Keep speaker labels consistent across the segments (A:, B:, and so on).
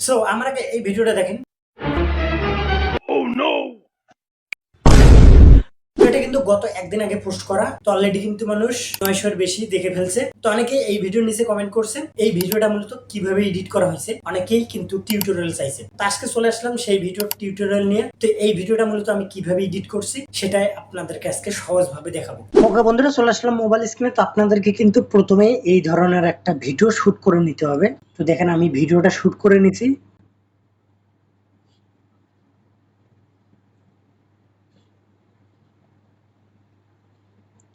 A: So আমার এই ভিডিওটা দেখেন? তো এটা কিন্তু গত একদিন আগে পোস্ট করা। তো অলরেডি কিন্তু মানুষ নয়শোর বেশি দেখে ফেলছে। তো অনেকে এই ভিডিওর নিচে কমেন্ট করছেন এই ভিডিওটা মূলত কীভাবে এডিট করা হয়েছে? অনেকেই কিন্তু টিউটোরিয়াল চাইছে। তো আজকে চলে আসলাম সেই ভিডিওর টিউটোরিয়াল নিয়ে। তো এই ভিডিওটা মূলত আমি কীভাবে এডিট করছি, সেটাই আপনাদেরকে আজকে সহজভাবে দেখাবো। ওকে বন্ধুরা, চলে আসলাম মোবাইল স্ক্রিনে তো আপনাদেরকে কিন্তু প্রথমে এই ধরনের একটা ভিডিও শুট করে নিতে হবে। তো দেখেন, আমি ভিডিওটা শুট করে নিছি।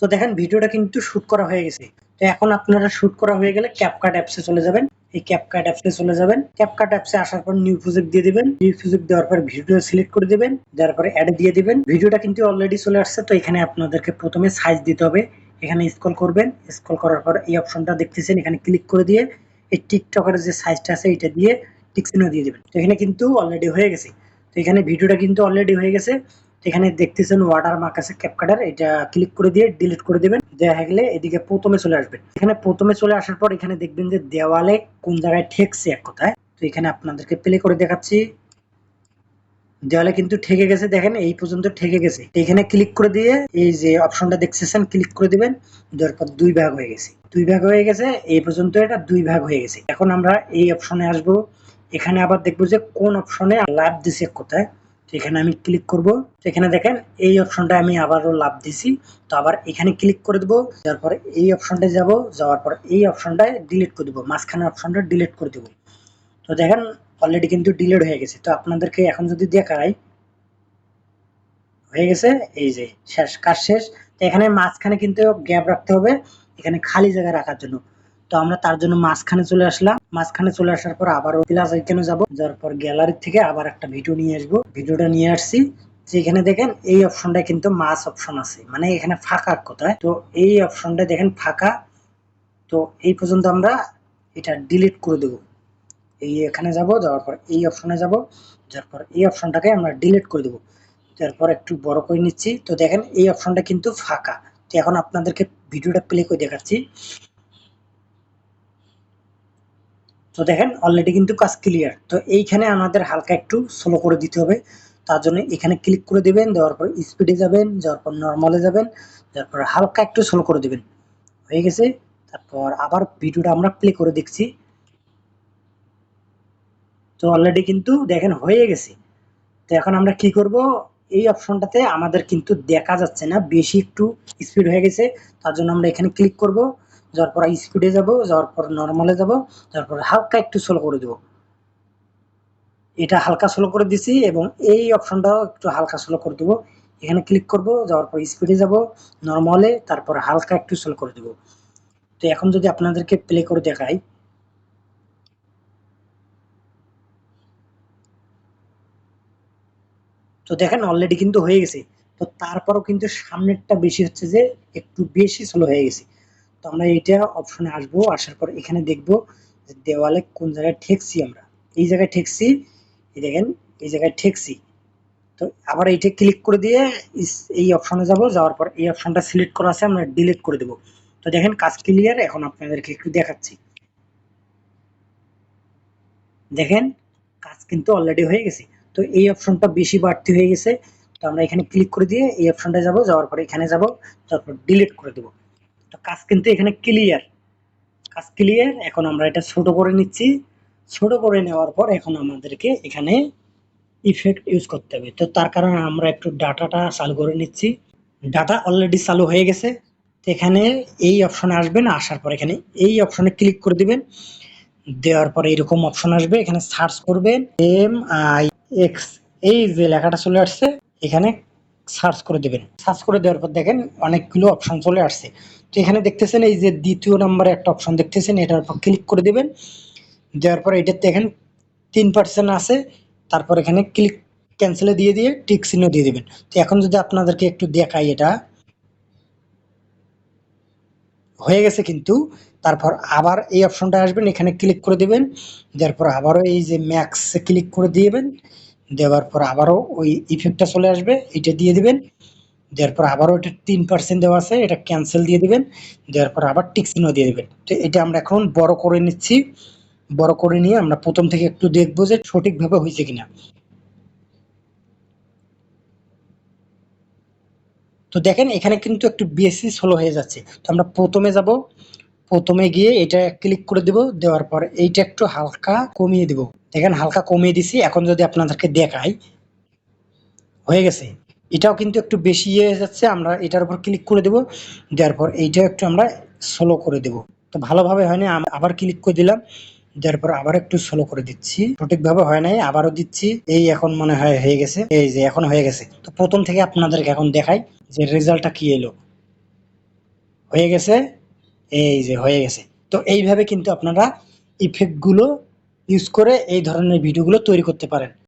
A: তো দেখেন, ভিডিওটা কিন্তু শুট করা হয়ে গেছে। তো এখন আপনারা শুট করা হয়ে গেলে ক্যাপকাট অ্যাপসে চলে যাবেন। এই ক্যাপকাট অ্যাপসে চলে যাবেন। ক্যাপকাট অ্যাপসে আসার পর নিউ প্রজেক্ট দিয়ে দিবেন। নিউ প্রজেক্ট দেওয়ার পর ভিডিও সিলেক্ট করে দিবেন। দেওয়ার পরে অ্যাড দিয়ে দিবেন। ভিডিওটা কিন্তু অলরেডি চলে আসছে, তো এখানে আপনাদেরকে প্রথমে সাইজ দিতে হবে। এখানে স্ক্রল করবেন। স্ক্রল করার পর এই অপশনটা দেখতেছেন, এখানে ক্লিক করে দিয়ে এই টিকটকের যে সাইজটা আছে এটা দিয়ে টিক চিহ্ন দিয়ে দিবেন। তো এখানে কিন্তু অলরেডি হয়ে গেছে। তো এখানে ভিডিওটা কিন্তু অলরেডি হয়ে গেছে। এখানে দেখতেছেন ওয়াটার মার্ক আছে ক্যাপকাটার এটা ক্লিক করে দিয়ে ডিলিট করে দিবেন। দেখা গেলে এদিকে প্রথমে চলে আসবেন। এখানে প্রথমে চলে আসার পর এখানে দেখবেন যে দেওয়ালে কোন জায়গায় ঠেকছে এক কথায়। তো এখানে আপনাদেরকে প্লে করে দেখাচ্ছি। দেওয়ালে কিন্তু ঠেকে গেছে, দেখেন এই পর্যন্ত ঠেকে গেছে। এখানে ক্লিক করে দিয়ে এই যে অপশনটা দেখতেছেন ক্লিক করে দিবেন। দেওয়ার পর দুই ভাগ হয়ে গেছে। দুই ভাগ হয়ে গেছে, এই পর্যন্ত এটা দুই ভাগ হয়ে গেছে। এখন আমরা এই অপশনে আসব। এখানে আবার দেখব যে কোন অপশনে লাভ দিছে কোথায়। এখানে আমি ক্লিক করব এখানে দেখেন এই অপশনটা আমি আবারও লাভ দিছি। তো আবার এখানে ক্লিক করে দেবো তারপর এই অপশনটায় যাব, যাওয়ার পর এই অপশনটায় ডিলিট করে দেবো, মাঝখানে অপশনটা ডিলিট করে দেবো। তো দেখেন অলরেডি কিন্তু ডিলিট হয়ে গেছে। তো আপনাদেরকে এখন যদি দেখাই, হয়ে গেছে, এই যে শেষ, কাজ শেষ। তো এখানে মাঝখানে কিন্তু গ্যাপ রাখতে হবে, এখানে খালি জায়গা রাখার জন্য। তো আমরা তার জন্য মাঝখানে চলে আসলাম। মাঝখানে চলে আসার পর আবারও প্লাস আইকনে যাব? যাওয়ার পর গ্যালারি থেকে আবার একটা ভিডিও নিয়ে আসব। ভিডিওটা নিয়ে আসছি। যেখানে দেখেন এই অপশনটা কিন্তু মাস অপশন আছে। মানে এখানে ফাঁকা কোথায়? তো এই অপশনটা দেখেন ফাঁকা। তো এই পর্যন্ত আমরা এটা ডিলিট করে দেব। এই এখানে যাব, যাওয়ার পর এই অপশনে যাব। যার পর এই অপশনটাকে আমরা ডিলিট করে দেবো। তারপর একটু বড় করে নিচ্ছি। তো দেখেন এই অপশনটা কিন্তু ফাঁকা। তো এখন আপনাদেরকে ভিডিওটা প্লে করে দেখাচ্ছি। তো দেখেন অলরেডি কিন্তু কাজ ক্লিয়ার তো এইখানে আমাদের হালকা একটু স্লো করে দিতে হবে। তার জন্য এখানে ক্লিক করে দিবেন, দেওয়ার পর স্পিডে যাবেন যাওয়ার পর নর্মালে যাবেন তারপর হালকা একটু স্লো করে দিবেন। হয়ে গেছে? তারপর আবার ভিডিওটা আমরা প্লে করে দেখছি। তো অলরেডি কিন্তু দেখেন হয়ে গেছে। তো এখন আমরা কি করব? এই অপশনটাতে আমাদের কিন্তু দেখা যাচ্ছে না, বেশি একটু স্পিড হয়ে গেছে। তার জন্য আমরা এখানে ক্লিক করব। যাওয়ার পর স্পিডে যাব যাওয়ার পর নর্মালে যাব তারপর হালকা একটু স্লো করে দেব। এটা হালকা স্লো করে দিছি এবং এই অপশনটাও একটু হালকা স্লো করে দেবো। এখানে ক্লিক করব, যাওয়ার পর স্পিডে যাব নর্মালে তারপর হালকা একটু স্লো করে দেব। তো এখন যদি আপনাদেরকে প্লে করে দেখাই। তো দেখেন অলরেডি কিন্তু হয়ে গেছে। তো তারপরও কিন্তু সামনেরটা বেশি হচ্ছে যে, একটু বেশি স্লো হয়ে গেছে। তো আমরা এটা অপশনে আসব, আসার পর এখানে দেখব দেওয়ালে কোন জায়গায় ঠেকছি আমরা। এই জায়গায় ঠেকছি, এই দেখেন, এই জায়গায় ঠেকছি। তো আবার এইটা ক্লিক করে দিয়ে এই অপশনে যাব, যাওয়ার পর এই অপশনটা সিলেক্ট করা আছে, আমরা ডিলিট করে দেব। তো দেখেন কাজ ক্লিয়ার এখন আপনাদেরকে একটু দেখাচ্ছি। দেখেন, কাজ কিন্তু অলরেডি হয়ে গেছে। তো এই অপশনটা বেশি বাড়তি হয়ে গেছে, তো আমরা এখানে ক্লিক করে দিয়ে এই অপশনটা যাব, যাওয়ার পরে এখানে যাব, তারপর ডিলিট করে দেব। তো কাজ কিন্তু এখানে ক্লিয়ার কাজ ক্লিয়ার এখন আমরা এটা ছোট করে নিচ্ছি। ছোট করে নেওয়ার পর এখন আমাদেরকে এখানে ইফেক্ট ইউজ করতে হবে। তো তার কারণে আমরা একটু ডাটাটা চালু করে নিচ্ছি। ডাটা অলরেডি চালু হয়ে গেছে। তো এখানে এই অপশনে আসবেন, আসার পর এখানে এই অপশনে ক্লিক করে দিবেন। দেওয়ার পরে এরকম অপশন আসবে, এখানে সার্চ করবেন এম আই এক্স এই যে লেখাটা চলে আসছে, এখানে সার্চ করে দেবেন। সার্চ করে দেওয়ার পর দেখেন অনেকগুলো অপশন চলে আসছে। তো এখানে দেখতেছেন এই যে দ্বিতীয় নম্বরে একটা অপশন দেখতেছেন, এটার উপর ক্লিক করে দেবেন। দেওয়ার পর এটাতে দেখেন তিন পার্সেন্ট আছে, তারপর এখানে ক্লিক ক্যান্সেলে দিয়ে দিয়ে টিক চিহ্ন দিয়ে দেবেন। তো এখন যদি আপনাদেরকে একটু দেখাই এটা, হয়ে গেছে কিন্তু, তারপর আবার এই অপশনটা আসবেন, এখানে ক্লিক করে দিবেন। পর আবারও এই যে ম্যাক্সে ক্লিক করে দিবেন। দেওয়ার পর আবারও ওই ইফেক্টটা চলে আসবে, এটা দিয়ে দিবেন। দেওয়ার পর আবারও এটা তিন পার্সেন্ট দেওয়া আছে, এটা ক্যান্সেল দিয়ে দিবেন। দেওয়ার পর আবার টিক চিহ্ন দিয়ে দেবেন। তো এটা আমরা এখন বড় করে নিচ্ছি। বড় করে নিয়ে আমরা প্রথম থেকে একটু দেখব যে সঠিকভাবে হয়েছে কিনা। তো দেখেন, এখানে কিন্তু একটু বেশি স্লো হয়ে যাচ্ছে। তো আমরা প্রথমে যাব, প্রথমে গিয়ে এটা ক্লিক করে দেব। দেওয়ার পর এইটা একটু হালকা কমিয়ে দেব। দেখেন, হালকা কমিয়ে দিছি। এখন যদি আপনাদেরকে দেখাই, হয়ে গেছে। এটাও কিন্তু একটু বেশি ইয়ে হয়ে যাচ্ছে। আমরা এটার উপর ক্লিক করে দেব। দেওয়ার পর এইটাও একটু আমরা স্লো করে দেব। তো ভালোভাবে হয়নি আম- আবার ক্লিক করে দিলাম। দেওয়ার পর আবার একটু স্লো করে দিচ্ছি। সঠিকভাবে হয় নাই, আবারও দিচ্ছি। এই এখন মনে হয় হয়ে গেছে। এই যে এখন হয়ে গেছে। তো প্রথম থেকে আপনাদেরকে এখন দেখাই যে রেজাল্টটা কি এলো। হয়ে গেছে? এই যে হয়ে গেছে। তো এইভাবে কিন্তু আপনারা ইফেক্টগুলো ইউজ করে এই ধরনের ভিডিওগুলো তৈরি করতে পারেন।